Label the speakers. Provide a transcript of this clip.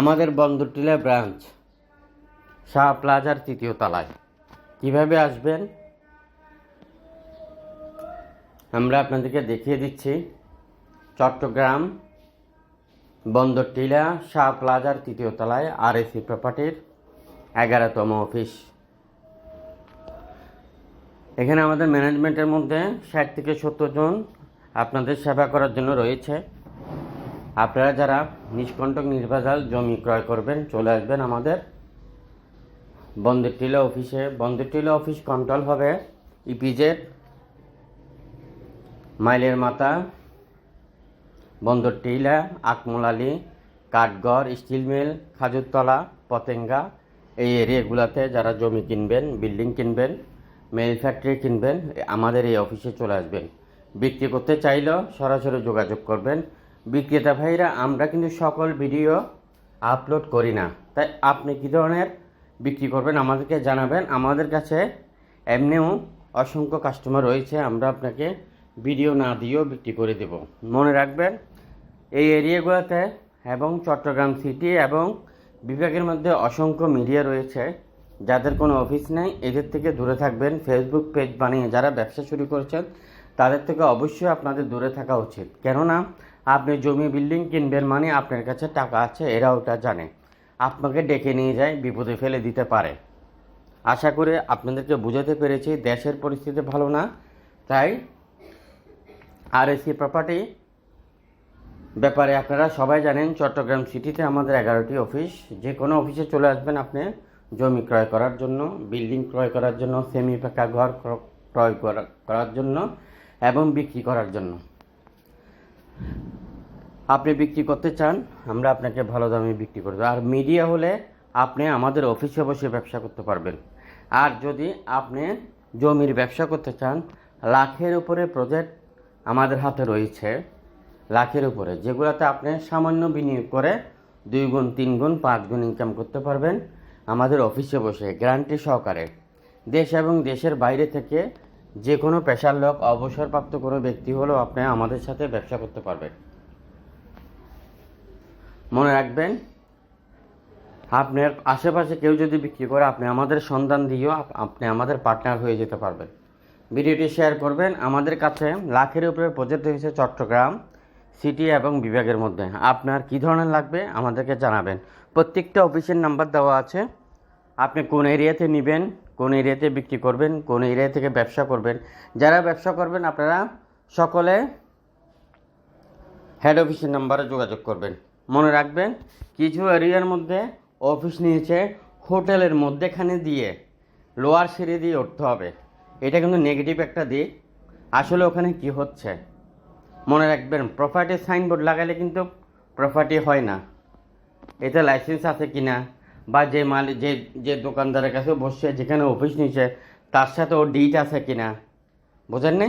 Speaker 1: আমাদের বন্দরটিলা ব্রাঞ্চ, শাহ প্লাজার তৃতীয় তলায়। কীভাবে আসবেন? আমরা আপনাদেরকে দেখিয়ে দিচ্ছি। চট্টগ্রাম বন্দরটিলা শাহ প্লাজার তৃতীয় তলায় আর এসি প্রপার্টির এগারোতম অফিস এখানে আমাদের ম্যানেজমেন্টের মধ্যে ষাট থেকে সত্তর জন আপনাদের সেবা করার জন্য রয়েছে। আপনারা যারা নিষ্কণ্টক নির্বাচাল জমি ক্রয় করবেন, চলে আসবেন আমাদের বন্দরটিলা অফিসে। বন্দরটিলা অফিস কন্ট্রোল হবে ইপিজেড, মাইলের মাথা, বন্দরটিলা আকমলালি কাঠগড়, স্টিল মিল, খাজুরতলা, পতেঙ্গা। এই এরিয়াগুলোতে যারা জমি কিনবেন, বিল্ডিং কিনবেন, মেল ফ্যাক্টরি কিনবেন, আমাদের এই অফিসে চলে আসবেন। বিক্রি করতে চাইলেও সরাসরি যোগাযোগ করবেন। বিক্রেতা ভাইরা, আমরা কিন্তু সকল ভিডিও আপলোড করি না। তাই আপনি কী ধরনের বিক্রি করবেন আমাদেরকে জানাবেন। আমাদের কাছে এমনিও অসংখ্য কাস্টমার রয়েছে, আমরা আপনাকে ভিডিও না দিয়েও বিক্রি করে দেব। মনে রাখবেন, এই এরিয়াগুলোতে এবং চট্টগ্রাম সিটি এবং বিভাগের মধ্যে অসংখ্য মিডিয়া রয়েছে, যাদের কোনো অফিস নেই, এদের থেকে দূরে থাকবেন। ফেসবুক পেজ বানিয়ে যারা ব্যবসা শুরু করেছেন, তাদের থেকে অবশ্যই আপনাদের দূরে থাকা উচিত। কেননা আপনি জমি বিল্ডিং কিনবেন মানে আপনার কাছে টাকা আছে, এরা ওটা জানে। আপনাকে ডেকে নিয়ে যায়, বিপদে ফেলে দিতে পারে। আশা করে আপনাদেরকে বুঝাতে পেরেছি, দেশের পরিস্থিতি ভালো না, তাই আর এসি প্রপার্টি ব্যাপারে আপনারা সবাই জানেন, চট্টগ্রাম সিটিতে আমাদের এগারোটি অফিস যে কোনো অফিসে চলে আসবেন আপনি, জমি ক্রয় করার জন্য বিল্ডিং ক্রয় করার জন্য সেমি পাকা ঘর ক্র- ক্রয় করা- করার জন্য, এবং বিক্রি করার জন্য। আপনি বিক্রি করতে চান, আমরা আপনাকে ভালো দামে বিক্রি করে আর মিডিয়া হলে আপনি আমাদের অফিসে বসে ব্যবসা করতে পারবেন। আর যদি আপনি জমির ব্যবসা করতে চান, লাখের উপরে প্রজেক্ট আমাদের হাতে রয়েছে। লাখের উপরে, যেগুলোতে আপনি সামান্য বিনিয়োগ করে দুই গুণ, তিন গুণ, পাঁচ গুণ ইনকাম করতে পারবেন আমাদের অফিসে বসে গ্যারান্টি সহকারে। দেশ এবং দেশের বাইরে থেকে যে কোনো পেশার লোক, অবসরপ্রাপ্ত কোনো ব্যক্তি হলেও আপনি আমাদের সাথে ব্যবসা করতে পারবেন। মনে রাখবেন আপনার আশেপাশে কেউ যদি বিক্রি করে, আপনি আমাদের সন্ধান দিয়েও আপনি আমাদের পার্টনার হয়ে যেতে পারবেন। ভিডিওটি শেয়ার করবেন। আমাদের কাছে লাখের উপরে প্রজেক্ট হয়েছে চট্টগ্রাম সিটি এবং বিভাগের মধ্যে। আপনার কী ধরনের লাগবে আমাদেরকে জানাবেন। প্রত্যেকটা অফিসের নাম্বার দেওয়া আছে। আপনি কোন এরিয়াতে নেবেন, কোন এরিয়াতে বিক্রি করবেন, কোন এরিয়া থেকে ব্যবসা করবেন। যারা ব্যবসা করবেন, আপনারা সকলে হেড অফিসের নাম্বারে যোগাযোগ করবেন। মনে রাখবেন, কিছু এরিয়ার মধ্যে অফিস নিয়েছে হোটেলের মধ্যেখানে দিয়ে লোয়ার সিঁড়ি দিয়ে উঠতে হবে। এটা কিন্তু নেগেটিভ একটা দিক। আসলে ওখানে কি হচ্ছে? মনে রাখবেন প্রপার্টি সাইনবোর্ড লাগালে কিন্তু প্রপার্টি হয় না। এতে লাইসেন্স আছে কিনা? বা যে মালিক যে যে দোকানদারের কাছে বসছে, যেখানে অফিস নিয়েছে, তার সাথে ও ডিট আছে কি না বোঝেন নি